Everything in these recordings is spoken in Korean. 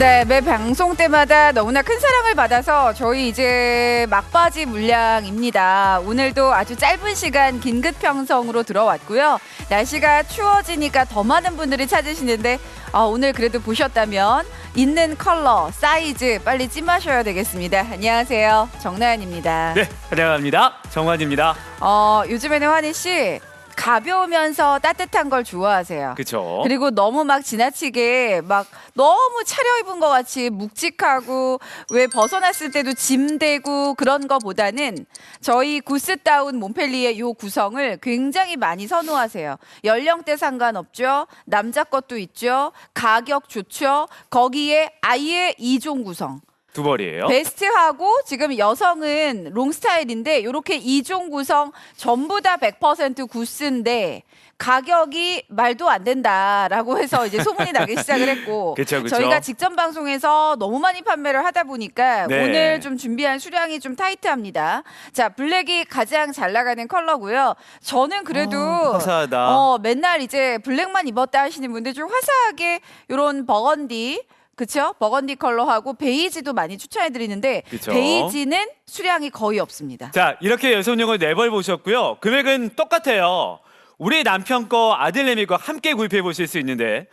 네, 매 방송 때마다 너무나 큰 사랑을 받아서 저희 이제 막바지 물량입니다. 오늘도 아주 짧은 시간 긴급 평성으로 들어왔고요. 날씨가 추워지니까 더 많은 분들이 찾으시는데 아, 오늘 그래도 보셨다면 있는 컬러, 사이즈 빨리 찜하셔야 되겠습니다. 안녕하세요. 정나연입니다. 네, 환영합니다. 정환입니다. 어, 요즘에는 환희 씨 가벼우면서 따뜻한 걸 좋아하세요. 그쵸? 그리고 너무 막 지나치게 막 너무 차려입은 것 같이 묵직하고 왜 벗어났을 때도 짐되고 그런 거보다는 저희 구스다운 몬펠리의 요 구성을 굉장히 많이 선호하세요. 연령대 상관없죠. 남자 것도 있죠. 가격 좋죠. 거기에 아예 이종 구성. 두 벌이에요. 베스트하고 지금 여성은 롱 스타일인데 이렇게 이종 구성 전부 다 100% 구스인데 가격이 말도 안 된다라고 해서 이제 소문이 나기 시작을 했고 그쵸, 그쵸. 저희가 직전 방송에서 너무 많이 판매를 하다 보니까 네. 오늘 좀 준비한 수량이 좀 타이트합니다. 자 블랙이 가장 잘 나가는 컬러고요. 저는 그래도 어, 화사하다. 어, 맨날 이제 블랙만 입었다 하시는 분들 좀 화사하게 이런 버건디 그쵸? 버건디 컬러하고 베이지도 많이 추천해 드리는데 그쵸. 베이지는 수량이 거의 없습니다. 자, 이렇게 여성용을 네 벌 보셨고요. 금액은 똑같아요. 우리 남편 거 아들내미 거 함께 구입해 보실 수 있는데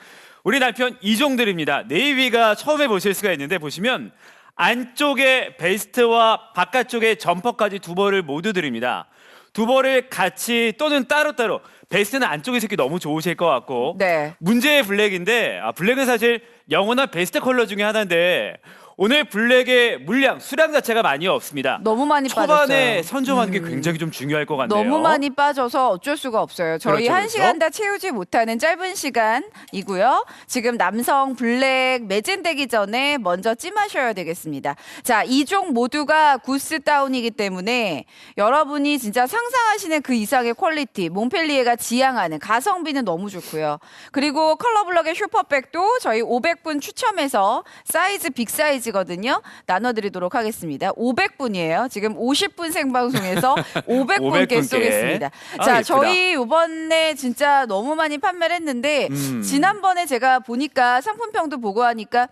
우리 남편 이종들입니다. 네이비가 처음에 보실 수가 있는데 보시면 안쪽에 베스트와 바깥쪽에 점퍼까지 두 벌을 모두 드립니다. 두 벌을 같이 또는 따로따로 베스트는 안쪽에 있기 너무 좋으실 것 같고 네. 문제의 블랙인데 아, 블랙은 사실 영원한 베스트 컬러 중에 하나인데 오늘 블랙의 물량 수량 자체가 많이 없습니다. 너무 많이 초반에 빠졌어요. 음. 선점하는 게 굉장히 좀 중요할 것 같네요. 너무 많이 빠져서 어쩔 수가 없어요. 저희 그렇죠, 한 그렇죠. 시간 다 채우지 못하는 짧은 시간이고요. 지금 남성 블랙 매진되기 전에 먼저 찜하셔야 되겠습니다. 자, 이 종 모두가 구스 다운이기 때문에 여러분이 진짜 상상하시는 그 이상의 퀄리티, 몬펠리에가 지향하는 가성비는 너무 좋고요. 그리고 컬러 블럭의 슈퍼백도 저희 500분 추첨해서 사이즈 빅 사이즈 거든요. 나눠드리도록 하겠습니다. 500분이에요. 지금 50분 생방송에서 500분께 500 분께. 쏘겠습니다. 아, 자, 예쁘다. 저희 이번에 진짜 너무 많이 판매를 했는데 음. 지난번에 제가 보니까 상품평도 보고 하니까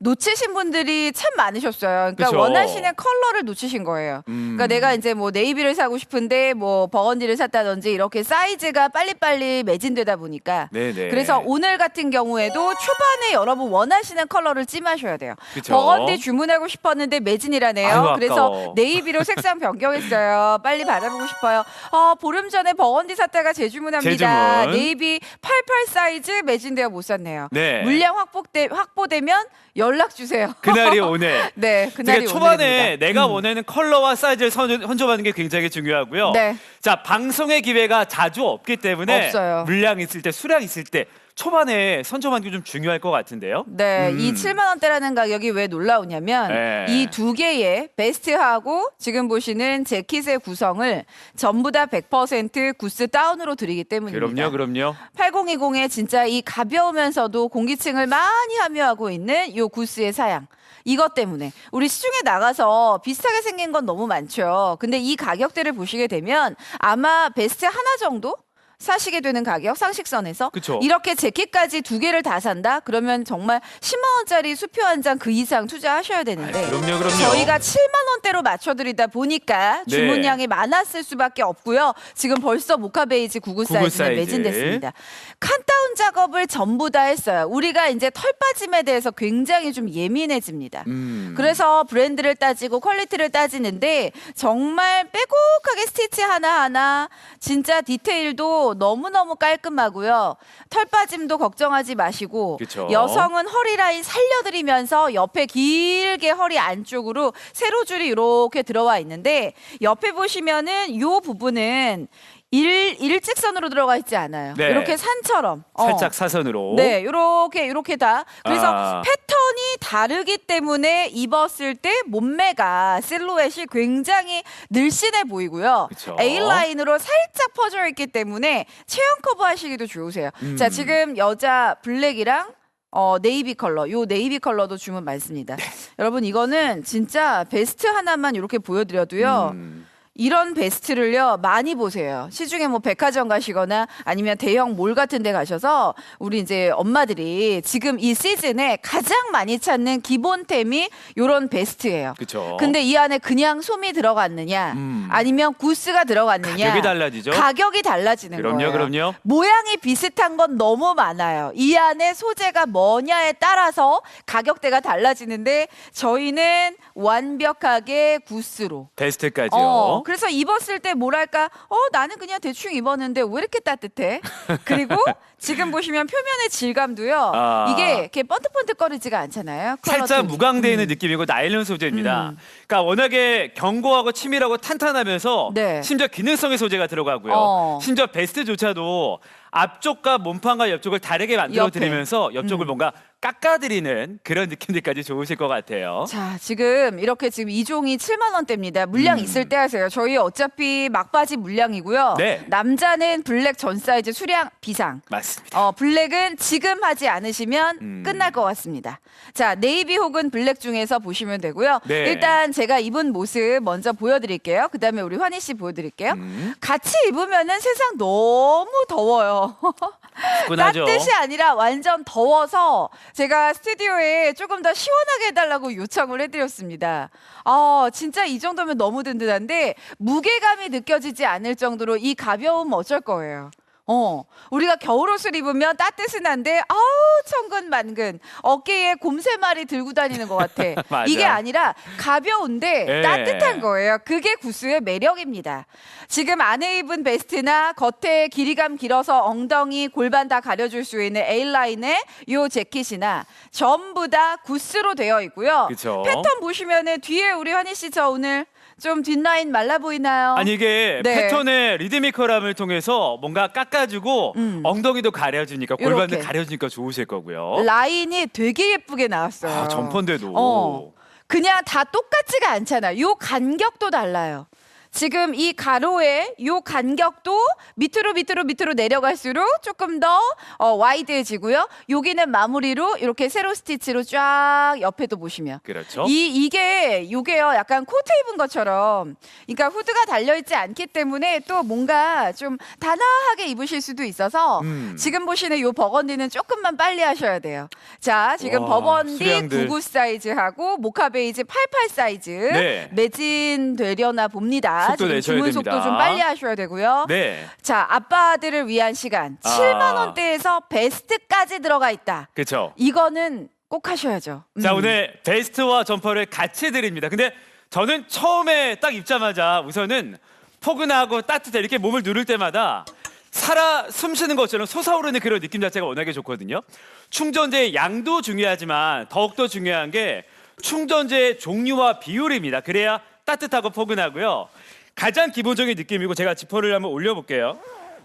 놓치신 분들이 참 많으셨어요. 그러니까 그쵸. 원하시는 컬러를 놓치신 거예요. 음. 그러니까 내가 이제 뭐 네이비를 사고 싶은데 뭐 버건디를 샀다든지 이렇게 사이즈가 빨리빨리 매진되다 보니까 네네. 그래서 오늘 같은 경우에도 초반에 여러분 원하시는 컬러를 찜하셔야 돼요. 그쵸. 버건디 주문하고 싶었는데 매진이라네요. 아유, 그래서 아까워. 네이비로 색상 변경했어요. 빨리 받아보고 싶어요. 어, 보름 전에 버건디 샀다가 재주문합니다. 재주문. 네이비 88 사이즈 매진되어 못 샀네요. 네. 물량 확보되, 확보되면 연락 주세요. 그날이 오늘. 네, 그날이 그러니까 초반에 오늘입니다. 내가 음. 원하는 컬러와 사이즈를 선- 선점하는 게 굉장히 중요하고요. 네. 자, 방송의 기회가 자주 없기 때문에 없어요. 물량 있을 때, 수량 있을 때 초반에 선점하는 게 좀 중요할 것 같은데요. 네, 음. 이 7만 원대라는 가격이 왜 놀라우냐면 네. 이 두 개의 베스트하고 지금 보시는 재킷의 구성을 전부 다 100% 구스 다운으로 드리기 때문입니다. 그럼요, 그럼요. 8020에 진짜 이 가벼우면서도 공기층을 많이 함유하고 있는 요 구스의 사양. 이것 때문에 우리 시중에 나가서 비슷하게 생긴 건 너무 많죠. 근데 이 가격대를 보시게 되면 아마 베스트 하나 정도 사시게 되는 가격 상식선에서 그쵸. 이렇게 재킷까지 두 개를 다 산다 그러면 정말 10만 원짜리 수표 한 장 그 이상 투자하셔야 되는데 아이, 그럼요, 그럼요. 저희가 7만 원대로 맞춰드리다 보니까 네. 주문량이 많았을 수밖에 없고요. 지금 벌써 모카 베이지 99 99 사이즈는 사이즈. 매진됐습니다. 칸다운 작업을 전부 다 했어요. 우리가 이제 털 빠짐에 대해서 굉장히 좀 예민해집니다. 음. 그래서 브랜드를 따지고 퀄리티를 따지는데 정말 빼곡하게 스티치 하나하나 진짜 디테일도 너무너무 깔끔하고요. 털 빠짐도 걱정하지 마시고 그쵸. 여성은 허리 라인 살려드리면서 옆에 길게 허리 안쪽으로 세로줄이 이렇게 들어와 있는데 옆에 보시면은 이 부분은 일, 일직선으로 들어가 있지 않아요. 네. 이렇게 산처럼. 어. 살짝 사선으로. 네, 요렇게 요렇게 다. 그래서 아. 패턴이 다르기 때문에 입었을 때 몸매가 실루엣이 굉장히 늘씬해 보이고요. 그쵸. A 라인으로 살짝 퍼져 있기 때문에 체형 커버 하시기도 좋으세요. 음. 자, 지금 여자 블랙이랑 어, 네이비 컬러, 요 네이비 컬러도 주문 많습니다. 네. 여러분 이거는 진짜 베스트 하나만 이렇게 보여 드려도요. 음. 이런 베스트를요 많이 보세요. 시중에 뭐 백화점 가시거나 아니면 대형 몰 같은 데 가셔서 우리 이제 엄마들이 지금 이 시즌에 가장 많이 찾는 기본템이 요런 베스트예요. 그쵸. 근데 이 안에 그냥 솜이 들어갔느냐 음. 아니면 구스가 들어갔느냐 가격이 달라지죠? 가격이 달라지는 그럼요, 거예요. 그럼요. 모양이 비슷한 건 너무 많아요. 이 안에 소재가 뭐냐에 따라서 가격대가 달라지는데 저희는 완벽하게 구스로 베스트까지요. 어, 그래서 입었을 때 뭐랄까, 어, 나는 그냥 대충 입었는데 왜 이렇게 따뜻해? 그리고 지금 보시면 표면의 질감도요, 아. 이게 이렇게 번뜩번뜩거리지가 않잖아요. 컬러 살짝 톤이. 무광되어 있는 느낌이고 나일론 소재입니다. 음. 그러니까 워낙에 견고하고 치밀하고 탄탄하면서 네. 심지어 기능성의 소재가 들어가고요. 어. 심지어 베스트조차도 앞쪽과 몸판과 옆쪽을 다르게 만들어 옆에. 드리면서 옆쪽을 음. 뭔가 깎아드리는 그런 느낌들까지 좋으실 것 같아요. 자, 지금 이렇게 지금 이종이 7만 원대입니다. 물량 음. 있을 때 하세요. 저희 어차피 막바지 물량이고요. 네. 남자는 블랙 전 사이즈 수량 비상. 맞습니다. 어, 블랙은 지금 하지 않으시면 음. 끝날 것 같습니다. 자, 네이비 혹은 블랙 중에서 보시면 되고요. 네. 일단 제가 입은 모습 먼저 보여드릴게요. 그 다음에 우리 환희 씨 보여드릴게요. 음, 같이 입으면은 세상 너무 더워요. 따뜻이 아니라 완전 더워서 제가 스튜디오에 조금 더 시원하게 해달라고 요청을 해드렸습니다. 아, 진짜 이 정도면 너무 든든한데 무게감이 느껴지지 않을 정도로 이 가벼움 어쩔 거예요. 어, 우리가 겨울옷을 입으면 따뜻은 한데, 아우, 천근 만근. 어깨에 곰세 마리 들고 다니는 것 같아. 맞아. 이게 아니라 가벼운데 예. 따뜻한 거예요. 그게 구스의 매력입니다. 지금 안에 입은 베스트나 겉에 길이감 길어서 엉덩이, 골반 다 가려줄 수 있는 A라인의 요 재킷이나 전부 다 구스로 되어 있고요. 그쵸. 패턴 보시면은 뒤에 우리 환희 씨 저 오늘 좀 뒷라인 말라 보이나요? 아니 이게 네. 패턴의 리드미컬함을 통해서 뭔가 깎아주고 음. 엉덩이도 가려주니까 골반도. 가려주니까 좋으실 거고요. 라인이 되게 예쁘게 나왔어요. 아, 점퍼인데도. 어. 그냥 다 똑같지가 않잖아. 요 간격도 달라요. 지금 이 가로의 요 간격도 밑으로 밑으로 밑으로 내려갈수록 조금 더 어, 와이드해지고요. 여기는 마무리로 이렇게 세로 스티치로 쫙 옆에도 보시면 그렇죠. 이 이게 요게요 약간 코트 입은 것처럼 그러니까 후드가 달려 있지 않기 때문에 또 뭔가 좀 단아하게 입으실 수도 있어서 음. 지금 보시는 요 버건디는 조금만 빨리 하셔야 돼요. 자 지금 와, 버건디 수량들. 99 사이즈하고 모카 베이지 88 사이즈 네. 매진 되려나 봅니다. 속도 지금 내셔야 주문 됩니다. 속도 좀 빨리 하셔야 되고요. 네. 자 아빠들을 위한 시간 아. 7만 원대에서 베스트까지 들어가 있다. 그렇죠. 이거는 꼭 하셔야죠. 자 음. 오늘 베스트와 점퍼를 같이 드립니다. 근데 저는 처음에 딱 입자마자 우선은 포근하고 따뜻해 이렇게 몸을 누를 때마다 살아 숨쉬는 것처럼 솟아오르는 그런 느낌 자체가 워낙에 좋거든요. 충전재의 양도 중요하지만 더욱더 중요한 게 충전재의 종류와 비율입니다. 그래야 따뜻하고 포근하고요. 가장 기본적인 느낌이고 제가 지퍼를 한번 올려볼게요.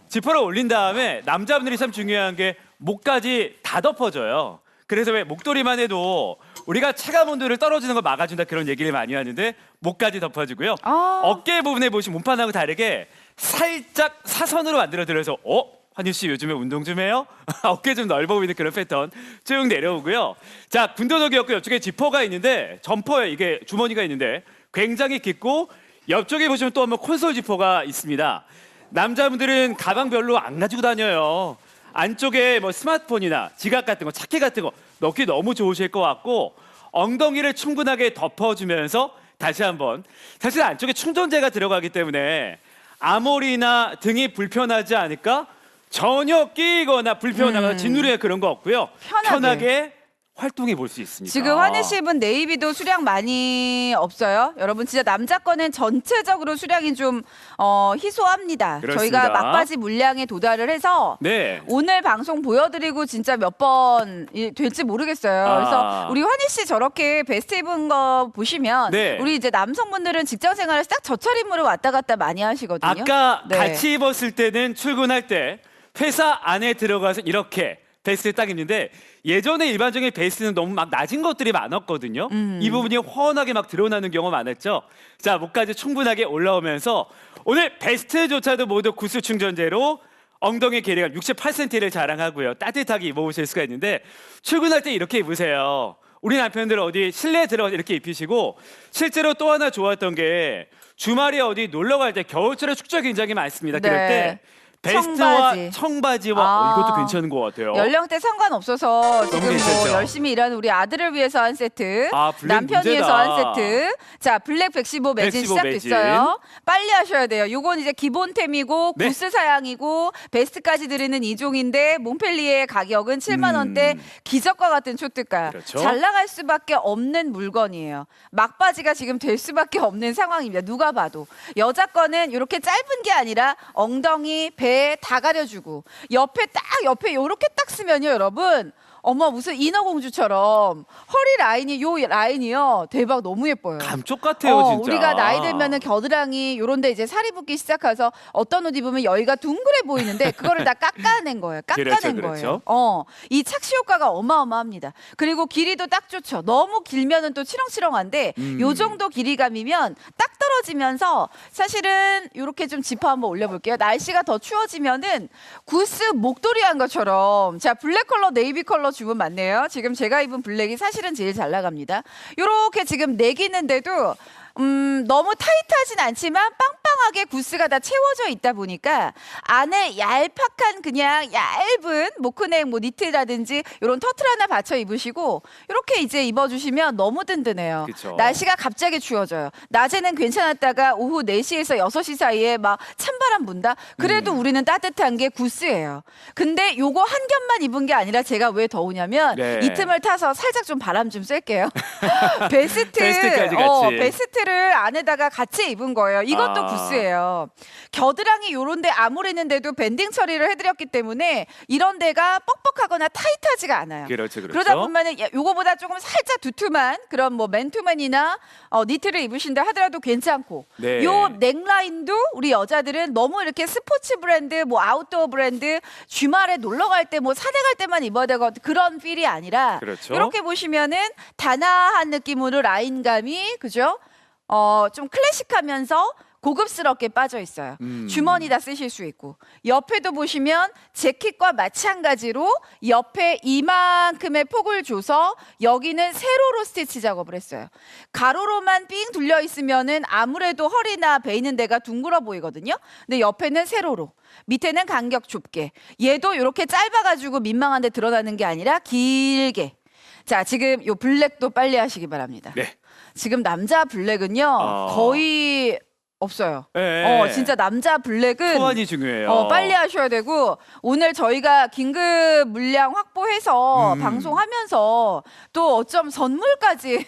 지퍼를 올린 다음에 남자분들이 참 중요한 게 목까지 다 덮어줘요. 그래서 왜 목도리만 해도 우리가 체감 온도를 떨어지는 걸 막아준다 그런 얘기를 많이 하는데 목까지 덮어주고요. 아. 어깨 부분에 보시면 몸판하고 다르게 살짝 사선으로 만들어 드려서 어? 환유 씨 요즘에 운동 좀 해요? 어깨 좀 넓어 보이는 그런 패턴 쭉 내려오고요. 자 군도덕이었고 옆쪽에 지퍼가 있는데 점퍼에 이게 주머니가 있는데 굉장히 깊고 옆쪽에 보시면 또 한번 콘솔 지퍼가 있습니다. 남자분들은 가방 별로 안 가지고 다녀요. 안쪽에 뭐 스마트폰이나 지갑 같은 거, 차키 같은 거 넣기 너무 좋으실 것 같고 엉덩이를 충분하게 덮어주면서 다시 한번 사실 안쪽에 충전재가 들어가기 때문에 아몰이나 등이 불편하지 않을까 전혀 끼거나 불편하거나 짓누르기가 그런 거 없고요. 음. 편하게. 편하게 활동해 볼 수 있습니다. 지금 환희 씨 입은 네이비도 수량 많이 없어요. 여러분 진짜 남자 거는 전체적으로 수량이 좀 어, 희소합니다. 그렇습니다. 저희가 막바지 물량에 도달을 해서 네. 오늘 방송 보여드리고 진짜 몇 번 될지 모르겠어요. 아. 그래서 우리 환희 씨 저렇게 베스트 입은 거 보시면 네. 우리 이제 남성분들은 직장 생활을 딱 저차림으로 왔다 갔다 많이 하시거든요. 아까 네. 같이 입었을 때는 출근할 때 회사 안에 들어가서 이렇게 베스트 딱 입는데 예전에 일반적인 베스트는 너무 막 낮은 것들이 많았거든요. 음. 이 부분이 훤하게 막 드러나는 경우가 많았죠. 자, 목까지 충분하게 올라오면서 오늘 베스트조차도 모두 구스 충전재로 엉덩이 길이가 68cm를 자랑하고요. 따뜻하게 입어보실 수가 있는데 출근할 때 이렇게 입으세요. 우리 남편들 어디 실내에 들어가서 이렇게 입히시고 실제로 또 하나 좋았던 게 주말에 어디 놀러 갈 때 겨울철에 축제 굉장히 많습니다. 그럴 네. 때 베스트와 청바지. 청바지와 아. 어, 이것도 괜찮은 것 같아요. 연령대 상관없어서 지금 뭐 괜찮죠? 열심히 일하는 우리 아들을 위해서 한 세트, 아, 블랙 남편 위해서. 한 세트. 자, 블랙 115 매진 115 시작됐어요. 빨리 하셔야 돼요. 요건 이제 기본템이고 네. 구스 사양이고 베스트까지 드리는 2종인데 몽펠리에의 가격은 7만 원대 기적과 같은 초특가. 음. 그렇죠. 잘 나갈 수밖에 없는 물건이에요. 막바지가 지금 될 수밖에 없는 상황입니다. 누가 봐도. 여자 거는 이렇게 짧은 게 아니라 엉덩이, 배다 가려주고 옆에 딱 옆에 요렇게 딱 쓰면요, 여러분. 어머 무슨 인어공주처럼 허리 라인이 요 라인이요 대박 너무 예뻐요. 감쪽 같아요, 어, 진짜. 우리가 나이 들면은 겨드랑이 요런데 이제 살이 붙기 시작해서 어떤 옷 입으면 여기가 둥그레 보이는데 그거를 다 깎아낸 거예요. 깎아낸 그렇죠, 거예요. 그렇죠. 어, 이 착시 효과가 어마어마합니다. 그리고 길이도 딱 좋죠. 너무 길면은 또 치렁치렁한데 음. 요 정도 길이감이면 딱 떨어지면서 사실은 요렇게 좀 지퍼 한번 올려볼게요. 날씨가 더 추워지면은 구스 목도리 한 것처럼 자 블랙 컬러 네이비 컬러 주문 맞네요. 지금 제가 입은 블랙이 사실은 제일 잘 나갑니다. 요렇게 지금 내기는데도 음, 너무 타이트하진 않지만 빵 빵하게 구스가 다 채워져 있다 보니까 안에 얄팍한 그냥 얇은 모크넥 뭐 니트라든지 이런 터틀 하나 받쳐 입으시고 이렇게 이제 입어주시면 너무 든든해요. 그쵸. 날씨가 갑자기 추워져요. 낮에는 괜찮았다가 오후 4시에서 6시 사이에 막 찬바람 분다. 그래도 음. 우리는 따뜻한 게 구스예요. 근데 요거 한 겹만 입은 게 아니라 제가 왜 더우냐면 네. 이 틈을 타서 살짝 좀 바람 좀 쐴게요. 베스트, 베스트까지 어, 같이. 베스트를 안에다가 같이 입은 거예요. 이것도 아. 구스 예요. 겨드랑이 요런데 아무랬는데도 밴딩 처리를 해드렸기 때문에 이런 데가 뻑뻑하거나 타이트하지가 않아요. 그렇죠, 그렇죠. 그러다 보면은 야, 요거보다 조금 살짝 두툼한 그런 뭐 맨투맨이나 어, 니트를 입으신다 하더라도 괜찮고 네. 요 넥라인도 우리 여자들은 너무 이렇게 스포츠 브랜드 뭐 아웃도어 브랜드 주말에 놀러 갈 때 뭐 산에 갈 때만 입어야 되고 그런 필이 아니라 그렇죠. 이렇게 보시면은 단아한 느낌으로 라인감이 그죠? 어, 좀 클래식하면서 고급스럽게 빠져 있어요. 음. 주머니 다 쓰실 수 있고 옆에도 보시면 재킷과 마찬가지로 옆에 이만큼의 폭을 줘서 여기는 세로로 스티치 작업을 했어요. 가로로만 삥 둘려 있으면은 아무래도 허리나 배 있는 데가 둥글어 보이거든요. 근데 옆에는 세로로 밑에는 간격 좁게 얘도 이렇게 짧아가지고 민망한데 드러나는 게 아니라 길게 자 지금 요 블랙도 빨리 하시기 바랍니다. 네. 지금 남자 블랙은요 어. 거의 없어요. 네. 어 진짜 남자 블랙은 소환이 중요해요. 어, 빨리 하셔야 되고 오늘 저희가 긴급 물량 확보해서 음. 방송하면서 또 어쩜 선물까지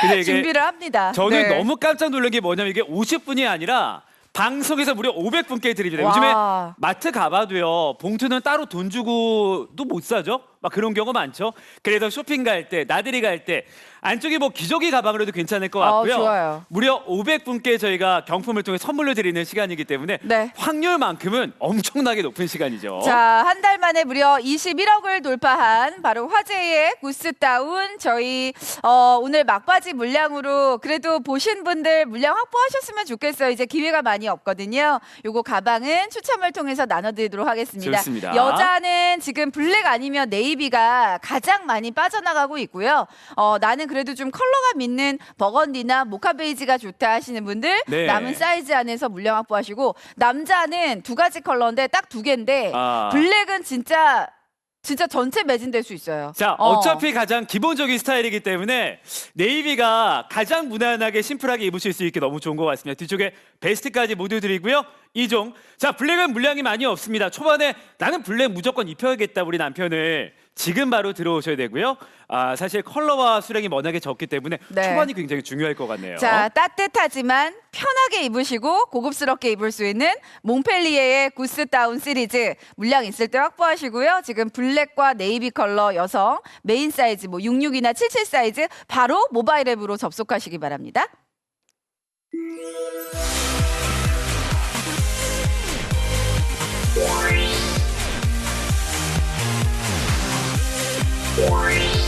근데 이게 준비를 합니다. 저는 네. 너무 깜짝 놀란 게 뭐냐면 이게 50분이 아니라 방송에서 무려 500분께 드립니다. 와. 요즘에 마트 가봐도요. 봉투는 따로 돈 주고도 못 사죠. 막 그런 경우 많죠. 그래서 쇼핑 갈 때, 나들이 갈 때 안쪽에 뭐 기저귀 가방으로 해도 괜찮을 것 어, 같고요. 좋아요. 무려 500분께 저희가 경품을 통해 선물로 드리는 시간이기 때문에 네. 확률만큼은 엄청나게 높은 시간이죠. 자, 한 달 만에 무려 21억을 돌파한 바로 화제의 구스다운 저희 어, 오늘 막바지 물량으로 그래도 보신 분들 물량 확보하셨으면 좋겠어요. 이제 기회가 많이 없거든요. 요거 가방은 추첨을 통해서 나눠드리도록 하겠습니다. 좋습니다. 여자는 지금 블랙 아니면 네이비 가 가장 많이 빠져나가고 있고요. 어, 나는 그래도 좀 컬러가 믿는 버건디나 모카 베이지가 좋다 하시는 분들 네. 남은 사이즈 안에서 물량 확보하시고 남자는 두 가지 컬러인데 딱 두 개인데 아. 블랙은 진짜 진짜 전체 매진될 수 있어요. 자, 어. 어차피 가장 기본적인 스타일이기 때문에 네이비가 가장 무난하게 심플하게 입으실 수 있게 너무 좋은 것 같습니다. 뒤쪽에 베스트까지 모두 드리고요. 이종 자, 블랙은 물량이 많이 없습니다. 초반에 나는 블랙 무조건 입혀야겠다 우리 남편을 지금 바로 들어오셔야 되고요. 아, 사실 컬러와 수량이 워낙에 적기 때문에 네. 초반이 굉장히 중요할 것 같네요. 자, 따뜻하지만 편하게 입으시고 고급스럽게 입을 수 있는 몽펠리에의 구스다운 시리즈 물량 있을 때 확보하시고요. 지금 블랙과 네이비 컬러 여성 메인 사이즈 뭐 66이나 77 사이즈 바로 모바일 앱으로 접속하시기 바랍니다. Why?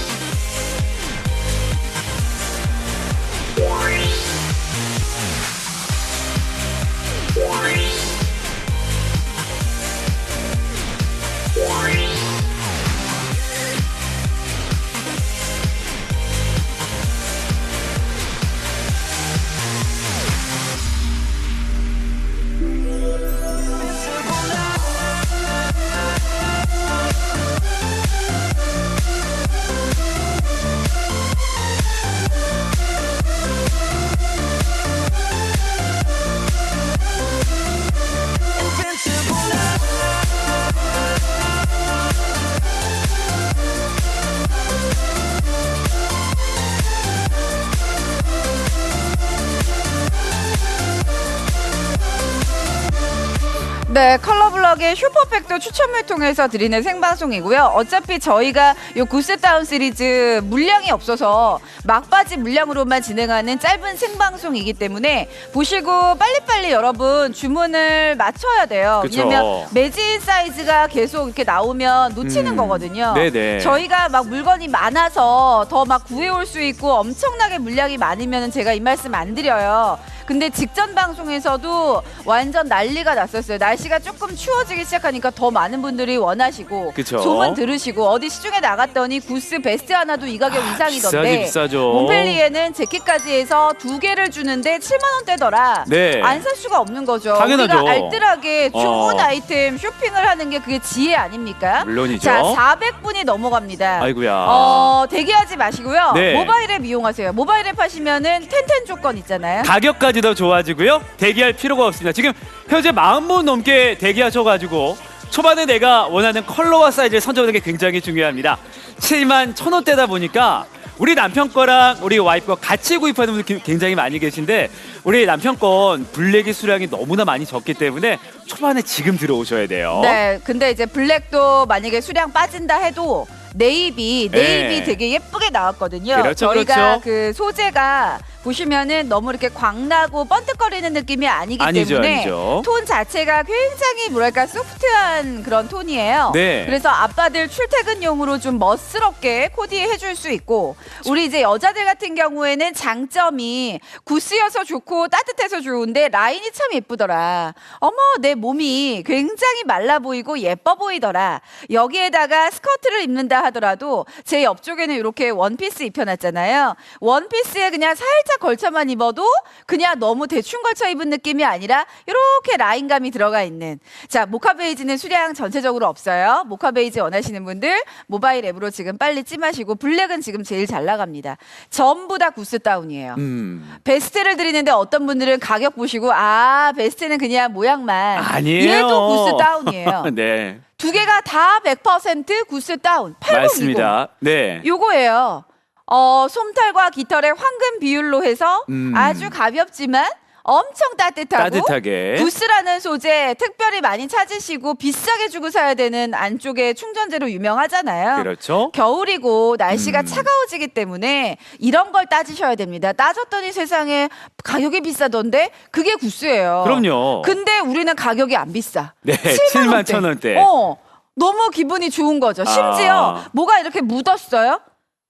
컬러블럭의 슈퍼팩도 추첨을 통해서 드리는 생방송이고요. 어차피 저희가 요 구스다운 시리즈 물량이 없어서 막바지 물량으로만 진행하는 짧은 생방송이기 때문에 보시고 빨리빨리 여러분 주문을 맞춰야 돼요. 그쵸. 왜냐면 매진 사이즈가 계속 이렇게 나오면 놓치는 음, 거거든요. 네네. 저희가 막 물건이 많아서 더 막 구해올 수 있고 엄청나게 물량이 많으면 제가 이 말씀 안 드려요. 근데 직전 방송에서도 완전 난리가 났었어요. 날씨가 조금 추워지기 시작하니까 더 많은 분들이 원하시고 그쵸. 소문 들으시고 어디 시중에 나갔더니 구스 베스트 하나도 이 가격 이상이던데 아, 비싸지 비싸죠. 몬펠리에는 재킷까지 해서 두 개를 주는데 7만 원대더라. 네. 안 살 수가 없는 거죠. 당연하죠. 우리가 알뜰하게 좋은 어. 아이템 쇼핑을 하는 게 그게 지혜 아닙니까? 물론이죠. 자, 400분이 넘어갑니다. 아이고야. 어, 대기하지 마시고요. 네. 모바일 앱 이용하세요. 모바일 앱 하시면은 텐텐 조건 있잖아요. 가격까지 더 좋아지고요. 대기할 필요가 없습니다. 지금 현재 40분 넘게 대기하셔가지고 초반에 내가 원하는 컬러와 사이즈를 선정하는 게 굉장히 중요합니다. 7만 1천 원대다 보니까 우리 남편 거랑 우리 와이프가 같이 구입하는 분들 기- 굉장히 많이 계신데 우리 남편 건 블랙의 수량이 너무나 많이 적기 때문에 초반에 지금 들어오셔야 돼요. 네, 근데 이제 블랙도 만약에 수량 빠진다 해도 네이비, 네이비 네. 되게 예쁘게 나왔거든요. 그렇죠, 저희가 그렇죠. 그 소재가 보시면은 너무 이렇게 광나고 번뜩거리는 느낌이 아니기 아니죠, 때문에 아니죠. 톤 자체가 굉장히 뭐랄까 소프트한 그런 톤이에요. 네. 그래서 아빠들 출퇴근용으로 좀 멋스럽게 코디해 줄 수 있고 우리 이제 여자들 같은 경우에는 장점이 구스여서 좋고 따뜻해서 좋은데 라인이 참 예쁘더라. 어머 내 몸이 굉장히 말라 보이고 예뻐 보이더라. 여기에다가 스커트를 입는다 하더라도 제 옆쪽에는 이렇게 원피스 입혀놨잖아요. 원피스에 그냥 살짝 걸쳐만 입어도 그냥 너무 대충 걸쳐 입은 느낌이 아니라 이렇게 라인감이 들어가 있는. 자 모카 베이지는 수량 전체적으로 없어요. 모카 베이지 원하시는 분들 모바일 앱으로 지금 빨리 찜하시고 블랙은 지금 제일 잘 나갑니다. 전부 다 구스 다운이에요. 음. 베스트를 드리는데 어떤 분들은 가격 보시고 아 베스트는 그냥 모양만 아니에요. 얘도 구스 다운이에요. 네. 두 개가 다 100% 구스 다운. 8020. 맞습니다. 네. 요거예요. 어, 솜털과 깃털의 황금 비율로 해서 음. 아주 가볍지만 엄청 따뜻하고 따뜻하게. 구스라는 소재 특별히 많이 찾으시고 비싸게 주고 사야 되는 안쪽에 충전재로 유명하잖아요. 그렇죠. 겨울이고 날씨가 음. 차가워지기 때문에 이런 걸 따지셔야 됩니다. 따졌더니 세상에 가격이 비싸던데 그게 구스예요. 그럼요. 근데 우리는 가격이 안 비싸. 네, 7만 7만 원대. 천 원대. 어, 너무 기분이 좋은 거죠. 심지어 아. 뭐가 이렇게 묻었어요?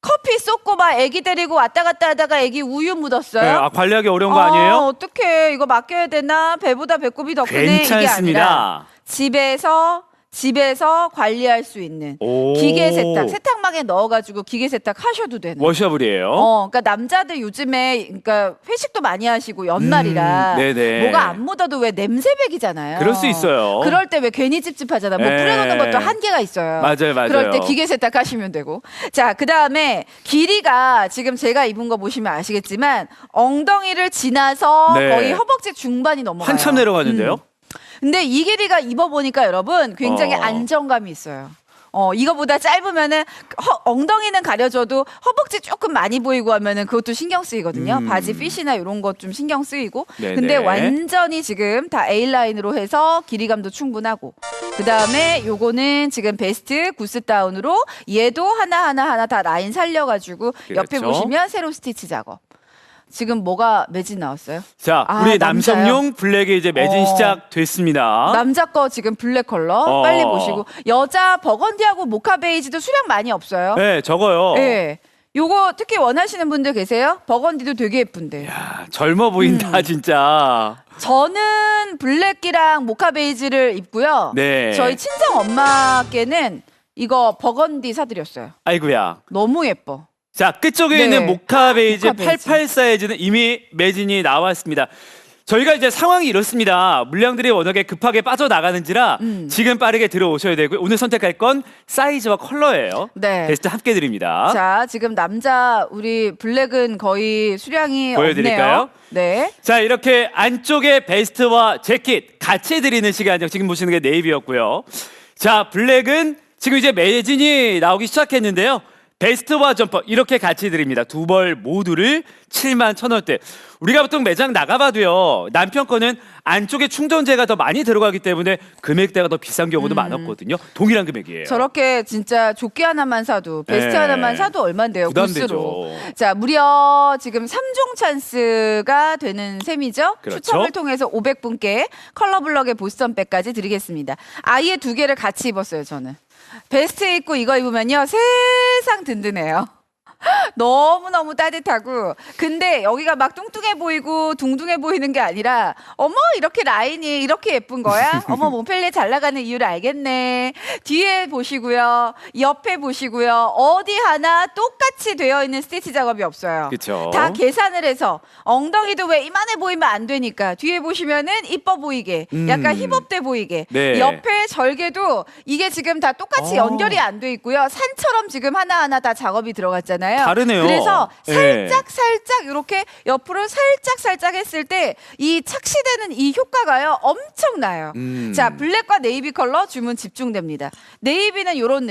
커피 쏟고 막 애기 데리고 왔다 갔다 하다가 애기 우유 묻었어요. 네, 아, 관리하기 어려운 거 아니에요? 어떡해. 이거 맡겨야 되나? 배보다 배꼽이 더 크네. 이게 아니라 괜찮습니다. 집에서 집에서 관리할 수 있는 오. 기계 세탁, 세탁망에 넣어가지고 기계 세탁 하셔도 되는. 워셔블이에요. 어, 그러니까 남자들 요즘에 그러니까 회식도 많이 하시고 연말이라 음, 네네. 뭐가 안 묻어도 왜 냄새백이잖아요. 그럴 수 있어요. 그럴 때 왜 괜히 찝찝하잖아. 뭐 네. 뿌려놓는 것도 한계가 있어요. 맞아요, 맞아요. 그럴 때 기계 세탁하시면 되고. 자, 그 다음에 길이가 지금 제가 입은 거 보시면 아시겠지만 엉덩이를 지나서 네. 거의 허벅지 중반이 넘어가요. 한참 내려가는데요. 음. 근데 이 길이가 입어보니까 여러분 굉장히 어. 안정감이 있어요. 어, 이거보다 짧으면은 허- 엉덩이는 가려져도 허벅지 조금 많이 보이고 하면은 그것도 신경 쓰이거든요. 음. 바지 핏이나 이런 것 좀 신경 쓰이고. 네네. 근데 완전히 지금 다 A 라인으로 해서 길이감도 충분하고. 그 다음에 요거는 지금 베스트 구스 다운으로 얘도 하나 하나 하나 다 라인 살려가지고 옆에 그렇죠. 보시면 세로 스티치 작업. 지금 뭐가 매진 나왔어요? 자, 아, 우리 남자요? 남성용 블랙이 이제 매진 어. 시작됐습니다. 남자 거 지금 블랙 컬러 어. 빨리 보시고 여자 버건디하고 모카 베이지도 수량 많이 없어요. 네, 적어요. 예. 요거 특히 원하시는 분들 계세요? 버건디도 되게 예쁜데. 야, 젊어 보인다 음. 진짜. 저는 블랙이랑 모카 베이지를 입고요. 네. 저희 친정 엄마께는 이거 버건디 사드렸어요. 아이고야. 너무 예뻐. 자, 끝쪽에 네. 있는 모카 베이지 모카 베이지. 88 사이즈는 이미 매진이 나왔습니다. 저희가 이제 상황이 이렇습니다. 물량들이 워낙에 급하게 빠져나가는지라 음. 지금 빠르게 들어오셔야 되고요. 오늘 선택할 건 사이즈와 컬러예요. 네. 베스트 함께 드립니다. 자, 지금 남자 우리 블랙은 거의 수량이 보여드릴까요? 없네요. 네. 자 이렇게 안쪽에 베스트와 재킷 같이 드리는 시간이요. 지금 보시는 게 네이비였고요. 자 블랙은 지금 이제 매진이 나오기 시작했는데요. 베스트와 점퍼 이렇게 같이 드립니다. 두 벌 모두를 7만 천 원대. 우리가 보통 매장 나가봐도요. 남편 거는 안쪽에 충전재가 더 많이 들어가기 때문에 금액대가 더 비싼 경우도 많았거든요. 동일한 금액이에요. 음. 저렇게 진짜 조끼 하나만 사도 베스트 네. 하나만 사도 얼마인데요? 부담되죠. 구스로. 자, 무려 지금 3종 찬스가 되는 셈이죠. 그렇죠. 추첨을 통해서 500분께 컬러블럭의 보스턴백까지 드리겠습니다. 아예 두 개를 같이 입었어요, 저는. 베스트 입고 이거 입으면요. 세상 든든해요. 너무너무 따뜻하고. 근데 여기가 막 뚱뚱해 보이고 둥둥해 보이는 게 아니라 어머 이렇게 라인이 이렇게 예쁜 거야? 어머 몬펠리에 잘 나가는 이유를 알겠네. 뒤에 보시고요. 옆에 보시고요. 어디 하나 똑같이 되어 있는 스티치 작업이 없어요. 그쵸. 다 계산을 해서 엉덩이도 왜 이만해 보이면 안 되니까 뒤에 보시면은 이뻐 보이게 약간 음. 힙업돼 보이게. 네. 옆에 절개도 이게 지금 다 똑같이 어. 연결이 안 돼 있고요. 산처럼 지금 하나하나 다 작업이 들어갔잖아요 다르네요. 그래서 예. 살짝 살짝 이렇게 옆으로 살짝 살짝 했을 때 이 착시되는 이 효과가요 엄청나요 음. 자 블랙과 네이비 컬러 주문 집중됩니다 네이비는 이런